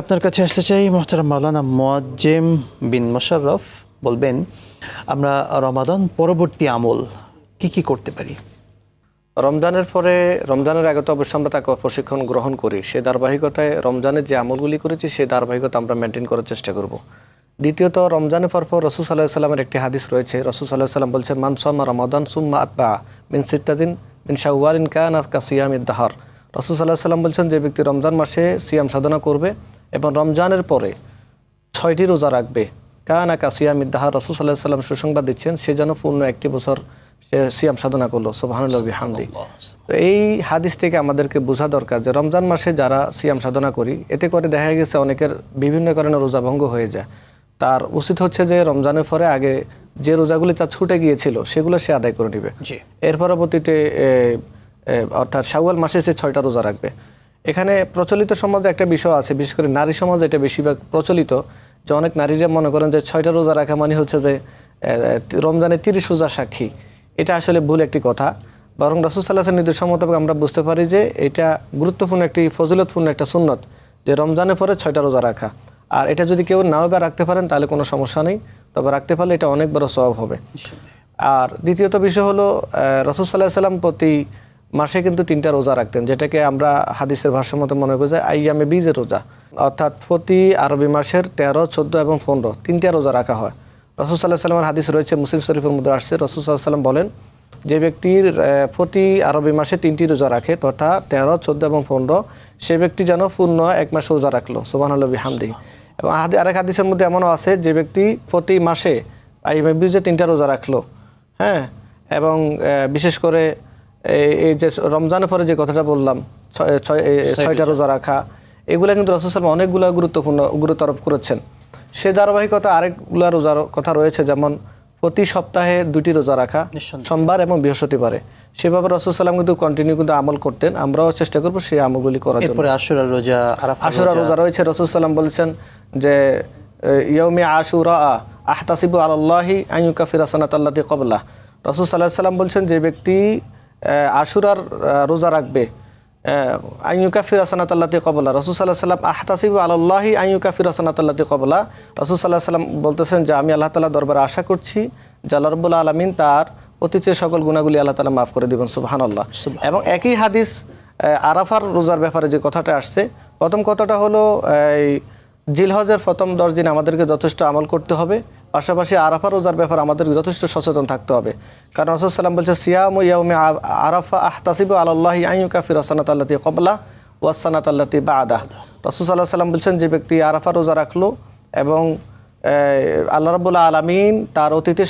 আপনার কাছে আসতে চাই, মোহতারাম মাওলানা মোয়াজ্জেম বিন মোশাররফ বলবেন, আমরা রমাদান পরবর্তী আমল কি কি করতে পারি? রমজানের পরে, রমজানের আগে তো অবশ্যই আমরা তাকে প্রশিক্ষণ গ্রহণ করি। সে ধারাবাহিকতায় রমজানের যে আমলগুলি করেছি সেই ধারাবাহিকতা আমরা মেনটেন করার চেষ্টা করব। দ্বিতীয়ত, রমজানের পর পর রসুল সাল্লাহ সাল্লামের একটি হাদিস রয়েছে। রসুল সাল্লাহ সাল্লাম বলছেন মানসমা রমাদান সুম্মা আতবা মিন সিত্তাদিন মিন শাহওয়ালিন কান আজকা সিয়াম ইদ্দাহার রসুল সাল্লাহ সাল্লাম বলছেন, যে ব্যক্তি রমজান মাসে সিয়াম সাধনা করবে এবং রমজানের পরে ছয়টি রোজা রাখবে। কানা কাসিয়াম ইদ্দাহার রসুল সাল্লাহ সাল্লাম সুসংবাদ দিচ্ছেন সে যেন পূর্ণ একটি বছর সে সিয়াম সাধনা করল। সোবাহানুল্লাহ হামদি তো এই হাদিস থেকে আমাদেরকে বোঝা দরকার যে রমজান মাসে যারা সিয়াম সাধনা করি এতে করে দেখা গেছে অনেকের বিভিন্ন কারণে রোজা ভঙ্গ হয়ে যায়। তার উচিত হচ্ছে যে রমজানের পরে আগে যে রোজাগুলি তার ছুটে গিয়েছিল সেগুলো সে আদায় করে নেবে। এর পরবর্তীতে অর্থাৎ শাওয়াল মাসে সে ছয়টা রোজা রাখবে। এখানে প্রচলিত সমাজে একটা বিষয় আছে বিশেষ করে নারী সমাজে এটা বেশিরভাগ প্রচলিত যে অনেক নারীরা মনে করেন যে ছয়টা রোজা রাখা মানে হচ্ছে যে রমজানে তিরিশ রোজা সাক্ষী। এটা আসলে ভুল একটি কথা। বরং রসুসাল্লাহের নির্দেশ মোতাবেক আমরা বুঝতে পারি যে এটা গুরুত্বপূর্ণ একটি ফজিলতপূর্ণ একটা সুন্নত যে রমজানের পরে ছয়টা রোজা রাখা। আর এটা যদি কেউ নাও বা রাখতে পারেন তাহলে কোনো সমস্যা নেই। তবে রাখতে পারলে এটা অনেক বড় স্বভাব হবে। আর দ্বিতীয়ত বিষয় হলো রসুল সাল্লাহ সাল্লাম প্রতি মাসে কিন্তু তিনটা রোজা রাখতেন, যেটাকে আমরা হাদিসের ভাষ্য মতো মনে করি যে আইয়ামে বীজের রোজা। অর্থাৎ প্রতি আরবি মাসের তেরো, চোদ্দ এবং পনেরো তিনটা রোজা রাখা হয়। রসুল সাল্লাহ সাল্লামের হাদিস রয়েছে, মুসলিম শরীফের মধ্যে আসছে। রসুল সাল্লাহ সাল্লাম বলেন, যে ব্যক্তির প্রতি আরবি মাসে তিনটি রোজা রাখে, তথা তেরো, চোদ্দ এবং পনেরো, সে ব্যক্তি যেন পূর্ণ এক মাস রোজা রাখল। সোবান আল্লবী হামদি এবং আরেক হাদিসের মধ্যে এমনও আছে, যে ব্যক্তি প্রতি মাসে আইএমএ বীজে তিনটা রোজা রাখল। হ্যাঁ? এবং বিশেষ করে এই- যে রমজানের পরে যে কথাটা বললাম ছয়টা রোজা রাখা এগুলা কিন্তু রসুল অনেকগুলো গুরুত্বপূর্ণ গুরুত্ব আরোপ করেছেন। সে ধারাবাহিকতা আরেকগুলা রোজার কথা রয়েছে যেমন প্রতি সপ্তাহে দুটি রোজা রাখা সোমবার এবং বৃহস্পতিবারে। সেভাবে রসুল সাল্লাম কিন্তু কন্টিনিউ কিন্তু আমল করতেন আমরাও চেষ্টা করব সেই আমলগুলি করার জন্য। আশুরা রোজা আশুরা রোজা। রয়েছে রসুল সাল্লাম বলেছেন যে ইয়মে আশুরা আহতাসিবু আল্লাহি আইয়ুকা ফিরাসানাত আল্লাতি কবলা রসুল সাল্লাহ সাল্লাম বলছেন যে ব্যক্তি আশুরার রোজা রাখবে। আইয়ুকা ফিরাসানাত আল্লাতি কবলা রসুল সাল্লাহ সাল্লাম আহতাসিবু আল্লাহি আইয়ুকা ফিরাসানাত আল্লাতি কবলা রসুল সাল্লাহ সাল্লাম বলতেছেন যে আমি আল্লাহ তালা দরবারে আশা করছি যে আল্লাহ আলমিন তার অতীতের সকল গুণাগুলি আল্লাহ তালা মাফ করে দিবেন। সুবাহান আল্লাহ এবং একই হাদিস আরাফার রোজার ব্যাপারে যে কথাটা আসছে প্রথম কথাটা হলো এই জিলহজের প্রথম দশ দিন আমাদেরকে যথেষ্ট আমল করতে হবে। পাশাপাশি আরাফা রোজার ব্যাপার আমাদের যথেষ্ট সচেতন থাকতে হবে। কারণ রসুল সাল্লাম বলছে, সিয়াম ইয়াউমে আরাফা আহতাসিবু আল্লাহি আইয়ুকা ফির আসানাত আল্লাতি কবলা ওয়াসানাত আল্লাতি বাদা। রসুল সাল্লাহ সাল্লাম বলছেন, যে ব্যক্তি আরাফা রোজা রাখল এবং আল্লাহ রাবুল্লাহ আলমিন তার অতীতে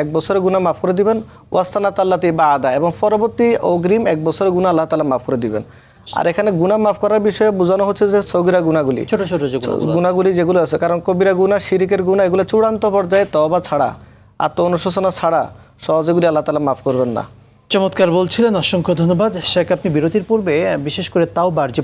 এক বছরের গুণা মাফ করে দিবেন ওয়াস্তানাত আল্লাতি বা আদা এবং পরবর্তী অগ্রিম এক বছরের গুণা আল্লাহ তালা মাফ করে দিবেন। আর এখানে গুণা মাফ করার বিষয়ে বোঝানো হচ্ছে যে সগিরা গুণাগুলি। ছোট ছোট গুণাগুলি যেগুলো আছে কারণ কবিরা গুণা শিরিকের গুণা এগুলো চূড়ান্ত পর্যায়ে তবা ছাড়া আত্ম অনুশোচনা ছাড়া সহজেগুলি আল্লাহ তালা মাফ করবেন না। চমৎকার বলছিলেন অসংখ্য ধন্যবাদ। শেখ আপনি বিরতির পূর্বে বিশেষ করে তাও বার যে